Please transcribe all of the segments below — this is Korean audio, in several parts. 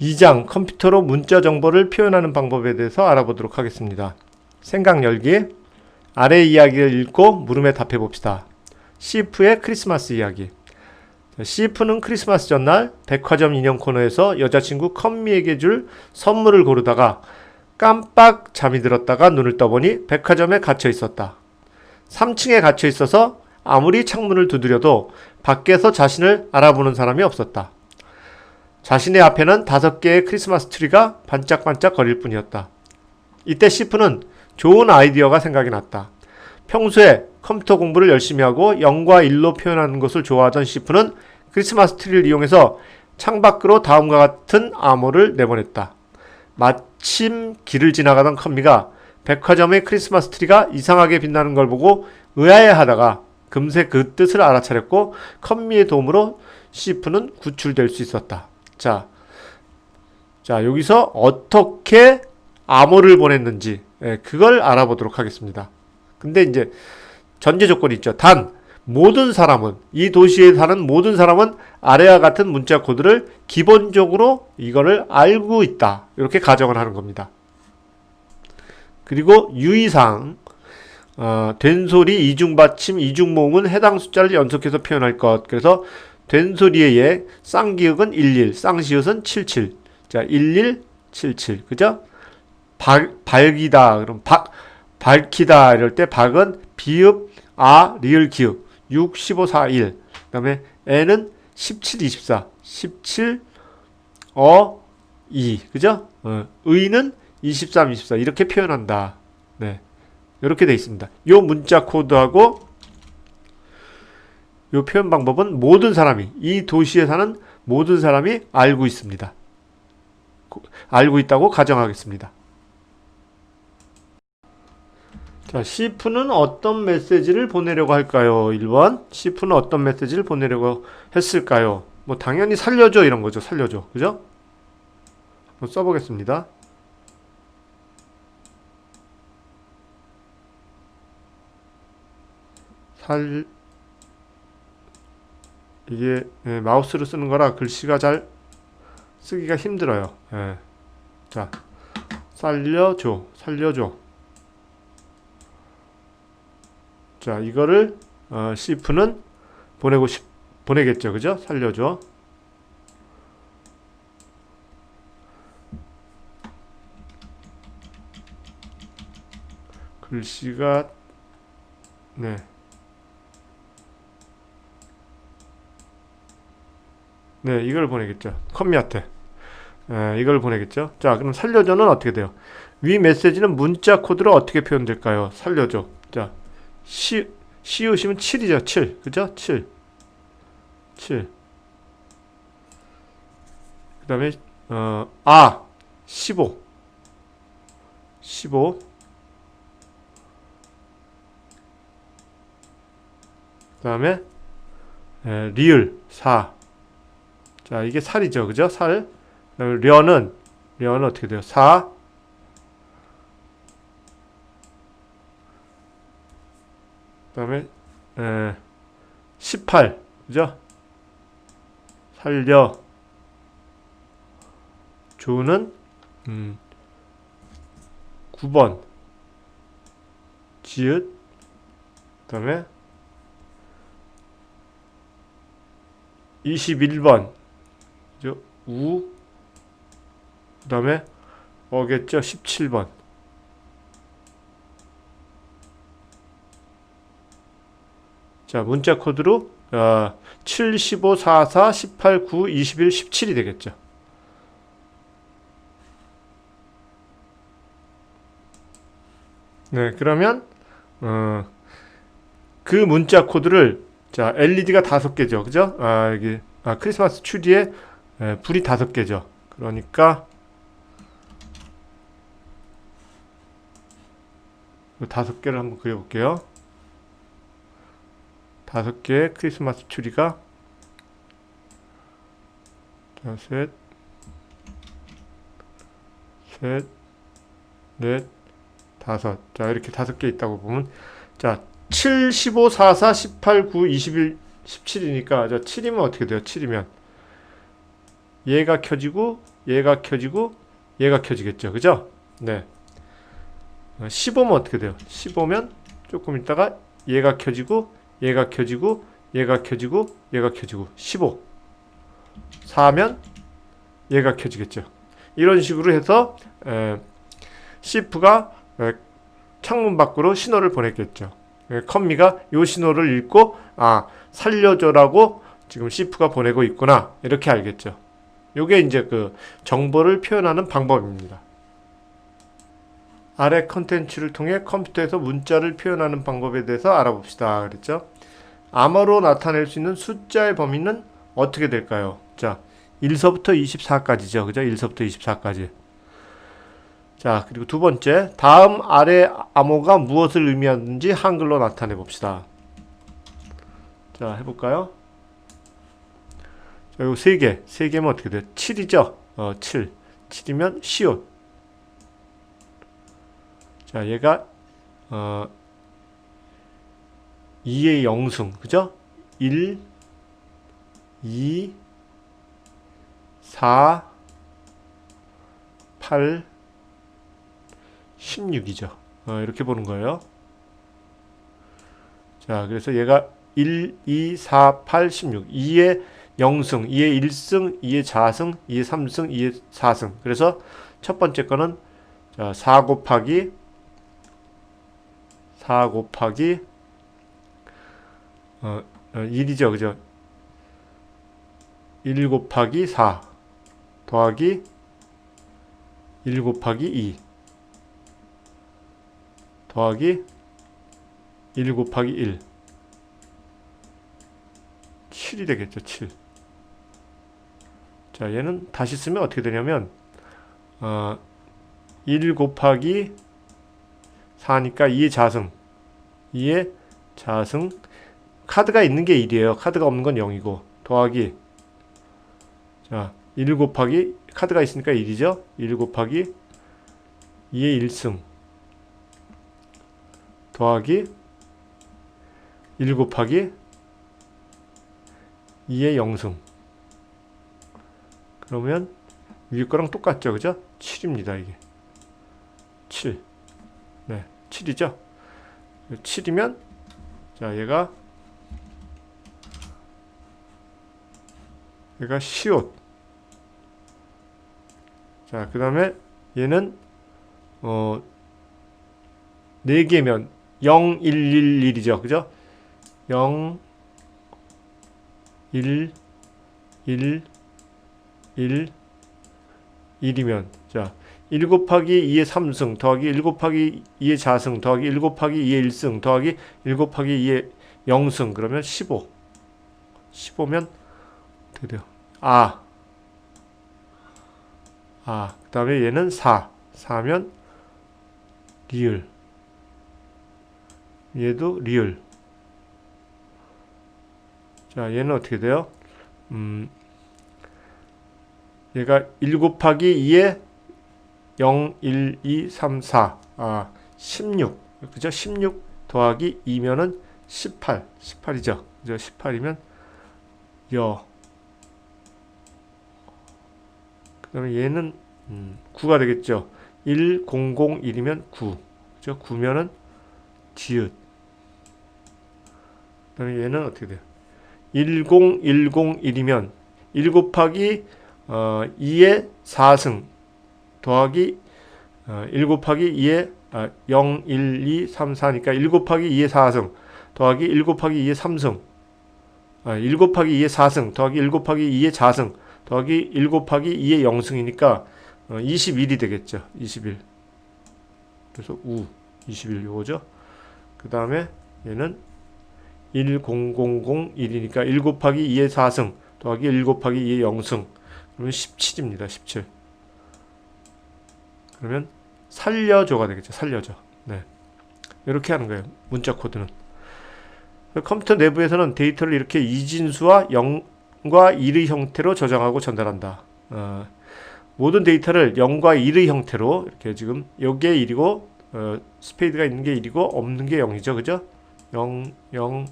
2장 컴퓨터로 문자 정보를 표현하는 방법에 대해서 알아보도록 하겠습니다. 생각 열기 아래 이야기를 읽고 물음에 답해 봅시다. 시프의 크리스마스 이야기 시프는 크리스마스 전날 백화점 인형 코너에서 여자친구 컴미에게 줄 선물을 고르다가 깜빡 잠이 들었다가 눈을 떠보니 백화점에 갇혀 있었다. 3층에 갇혀 있어서 아무리 창문을 두드려도 밖에서 자신을 알아보는 사람이 없었다. 자신의 앞에는 다섯 개의 크리스마스 트리가 반짝반짝 거릴 뿐이었다. 이때 시프는 좋은 아이디어가 생각이 났다. 평소에 컴퓨터 공부를 열심히 하고 0과 1로 표현하는 것을 좋아하던 시프는 크리스마스 트리를 이용해서 창밖으로 다음과 같은 암호를 내보냈다. 마침 길을 지나가던 컴미가 백화점의 크리스마스 트리가 이상하게 빛나는 걸 보고 의아해하다가 금세 그 뜻을 알아차렸고 컴미의 도움으로 시프는 구출될 수 있었다. 자, 자 여기서 어떻게 암호를 보냈는지 예, 그걸 알아보도록 하겠습니다. 근데 이제 전제 조건이 있죠. 단 모든 사람은 이 도시에 사는 모든 사람은 아래와 같은 문자 코드를 기본적으로 이거를 알고 있다. 이렇게 가정을 하는 겁니다. 그리고 유의사항 어, 된소리, 이중받침, 이중모음은 해당 숫자를 연속해서 표현할 것. 그래서 된소리의 예, 쌍기역은 11, 쌍시옷은 77. 자, 11, 77. 그죠? 발, 밝이다. 그럼 박, 밝히다. 이럴 때 박은 비읍, 아, 리을 기읍. 6, 15, 4, 1. 그 다음에 N은 17, 24. 17, 어, 2. 그죠? 어, 의는 23, 24. 이렇게 표현한다. 네. 이렇게 돼 있습니다. 요 문자 코드하고 요 표현 방법은 모든 사람이 이 도시에 사는 모든 사람이 알고 있습니다. 알고 있다고 가정하겠습니다. 자, 시프는 어떤 메시지를 보내려고 할까요? 1번. 시프는 어떤 메시지를 보내려고 했을까요? 뭐 당연히 살려줘 이런 거죠. 살려줘. 그죠? 한번 써보겠습니다. 살 이게 예, 마우스로 쓰는 거라 글씨가 잘 쓰기가 힘들어요. 예. 자, 살려줘, 살려줘. 자, 이거를 어, 시프는 보내고 싶 보내겠죠, 그죠? 살려줘. 글씨가 네. 네, 이걸 보내겠죠. 컴미한테. 에, 이걸 보내겠죠. 자, 그럼 살려줘는 어떻게 돼요? 위 메시지는 문자 코드로 어떻게 표현될까요? 살려줘. 자, 시, 시우시면 7이죠. 7. 그죠? 7. 7. 그 다음에, 어, 아, 15. 15. 그 다음에, 에, 리을 4. 자, 이게 살이죠. 그죠? 살. 려는 려는 어떻게 돼요? 4 그 다음에 에, 18. 그죠? 살려 조는 음, 9번 지읒 그 다음에 21번 그죠? 우 그 다음에 어겠죠? 17번. 자, 문자 코드로 어, 7, 15, 44, 18, 9, 21, 17이 되겠죠. 네, 그러면 어, 그 문자 코드를 자, LED가 다섯 개죠. 그죠? 아, 여기 아, 크리스마스 추리에 에, 불이 다섯 개죠. 그러니까 다섯 개를 한번 그려볼게요. 다섯 개의 크리스마스 추리가 자, 셋, 셋, 넷, 다섯. 자, 이렇게 다섯 개 있다고 보면 자, 7, 15, 44, 18, 9, 21, 17이니까 자, 7이면 어떻게 돼요? 7이면 얘가 켜지고 얘가 켜지고 얘가 켜지겠죠. 그죠? 네. 어, 15면 어떻게 돼요? 15면 조금 있다가 얘가 켜지고 얘가 켜지고 얘가 켜지고 얘가 켜지고 15 4면 얘가 켜지겠죠. 이런 식으로 해서 에, 시프가 에, 창문 밖으로 신호를 보냈겠죠. 에, 컴미가 요 신호를 읽고 아 살려줘라고 지금 시프가 보내고 있구나 이렇게 알겠죠. 요게 이제 그 정보를 표현하는 방법입니다. 아래 컨텐츠를 통해 컴퓨터에서 문자를 표현하는 방법에 대해서 알아봅시다. 그랬죠? 암호로 나타낼 수 있는 숫자의 범위는 어떻게 될까요? 자, 1서부터 24까지죠. 그죠? 1서부터 24까지. 자, 그리고 두 번째. 다음 아래 암호가 무엇을 의미하는지 한글로 나타내 봅시다. 자, 해볼까요? 자, 요세 개. 세 개면 어떻게 돼요? 7이죠? 어, 7. 7이면 시옷. 자, 얘가, 어, 2의 영승. 그죠? 1, 2, 4, 8, 16이죠. 어, 이렇게 보는 거예요. 자, 그래서 얘가 1, 2, 4, 8, 16. 2의 0승, 2의 1승, 2의 자승, 2의 3승, 2의 4승. 그래서 첫 번째 거는 자, 4 곱하기 4 곱하기 어, 어 1이죠. 그죠? 1 곱하기 4 더하기 1 곱하기 2 더하기 1 곱하기 1 7이 되겠죠. 7 자, 얘는 다시 쓰면 어떻게 되냐면 어, 1 곱하기 4니까 2의 자승. 2의 자승. 카드가 있는 게 1이에요. 카드가 없는 건 0이고. 더하기 자, 1 곱하기 카드가 있으니까 1이죠. 1 곱하기 2의 1승. 더하기 1 곱하기 2의 0승 그러면 위에 거랑 똑같죠. 그죠? 7입니다. 이게 7 네, 7이죠. 7이면 자 얘가 얘가 시옷 자, 그 다음에 얘는 어 4개면 0, 1, 1, 1이죠. 그죠? 0, 1, 1, 1, 1이면 자, 1 곱하기 2의 3승 더하기 1 곱하기 2의 자승 더하기 1 곱하기 2의 1승 더하기 1 곱하기 2의 0승. 그러면 15 15면 어떻게 돼요? 아. 아, 그 다음에 얘는 4 4면 리을. 얘도 리을. 자 얘는 어떻게 돼요? 음, 얘가 1 곱하기 2에 0, 1, 2, 3, 4. 아, 16. 그죠? 16 더하기 2면은 18. 18이죠. 그죠? 18이면 여. 그 다음에 얘는 음, 9가 되겠죠. 1, 0, 0, 1이면 9. 그죠? 9면은 지읒. 그 다음에 얘는 어떻게 돼요? 10, 10, 1이면 1 곱하기 어, 2의 4승 더하기 어, 1 곱하기 2의 아, 0, 1, 2, 3, 4니까 1 곱하기 2의 4승 더하기 1 곱하기 2의 3승 아, 1 곱하기 2의 4승 더하기 1 곱하기 2의 자승 더하기 1 곱하기 2의 0승이니까 어, 21이 되겠죠. 21 그래서 우 21 요거죠. 그 다음에 얘는 1, 0, 0, 0, 1이니까 1 곱하기 2의 4승 더하기 1 곱하기 2의 0승 그러면 17입니다. 17 그러면 살려줘가 되겠죠. 살려줘. 네. 이렇게 하는 거예요. 문자 코드는. 컴퓨터 내부에서는 데이터를 이렇게 이진수와 0과 1의 형태로 저장하고 전달한다. 어, 모든 데이터를 0과 1의 형태로 이렇게 지금 여기에 1이고 어, 스페이드가 있는 게 1이고 없는 게 0이죠. 그죠? 0, 0,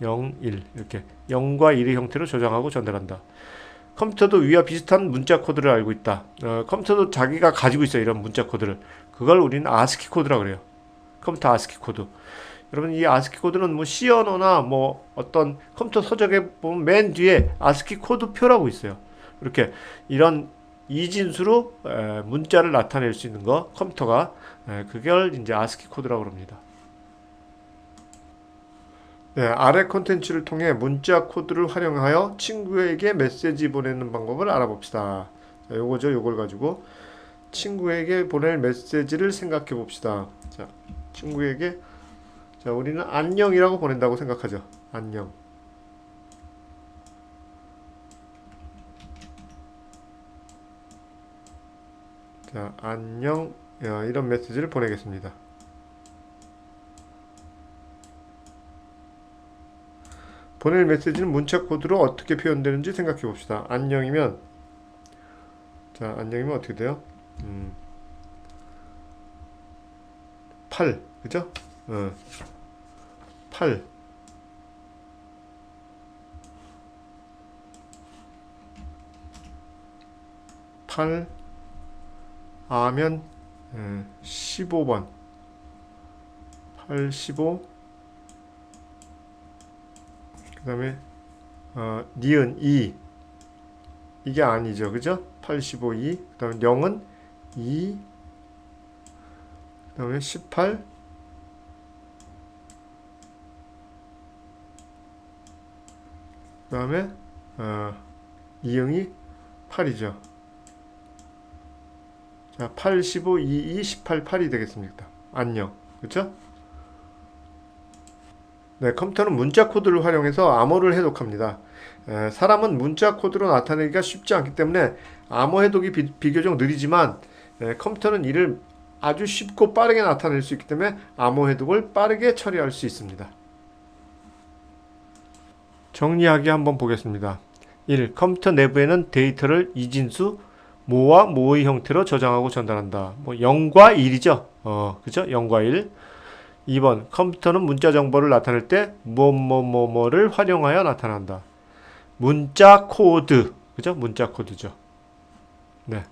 0, 1 이렇게 0과 1의 형태로 저장하고 전달한다. 컴퓨터도 위와 비슷한 문자 코드를 알고 있다. 어, 컴퓨터도 자기가 가지고 있어요. 이런 문자 코드를. 그걸 우리는 아스키 코드라 그래요. 컴퓨터 아스키 코드. 여러분 이 아스키 코드는 뭐 C 언어나 뭐 어떤 컴퓨터 서적에 보면 맨 뒤에 아스키 코드 표라고 있어요. 이렇게 이런 이진수로 에, 문자를 나타낼 수 있는 거 컴퓨터가 에, 그걸 이제 아스키 코드라고 합니다. 네, 아래 콘텐츠를 통해 문자 코드를 활용하여 친구에게 메시지 보내는 방법을 알아봅시다. 자, 요거죠. 요걸 가지고 친구에게 보낼 메시지를 생각해 봅시다. 자, 친구에게 자, 우리는 안녕이라고 보낸다고 생각하죠. 안녕. 자, 안녕. 야, 이런 메시지를 보내겠습니다. 보낼 메시지는 문자 코드로 어떻게 표현되는지 생각해 봅시다. 안녕이면 자, 안녕이면 어떻게 돼요? 음. 8. 그죠? 어. 8. 팔 아면 예, 15번 8 15그 다음에 어, 니은 2 이게 아니죠. 그죠? 85 2 그다음에 0은 2 그다음에 18 그다음에 어, 이응이 8이죠. 자, 8, 15, 2, 2, 18, 8이 되겠습니다. 안녕. 그렇죠? 네, 컴퓨터는 문자 코드를 활용해서 암호를 해독합니다. 에, 사람은 문자 코드로 나타내기가 쉽지 않기 때문에 암호 해독이 비, 비교적 느리지만 에, 컴퓨터는 이를 아주 쉽고 빠르게 나타낼 수 있기 때문에 암호 해독을 빠르게 처리할 수 있습니다. 정리하기 한번 보겠습니다. 1. 컴퓨터 내부에는 데이터를 이진수, 모와 모의 형태로 저장하고 전달한다. 뭐 0과 1이죠. 어, 그죠? 0과 1. 2번 컴퓨터는 문자 정보를 나타낼 때 뭐뭐뭐뭐를 활용하여 나타난다. 문자 코드. 그죠? 문자 코드죠. 네.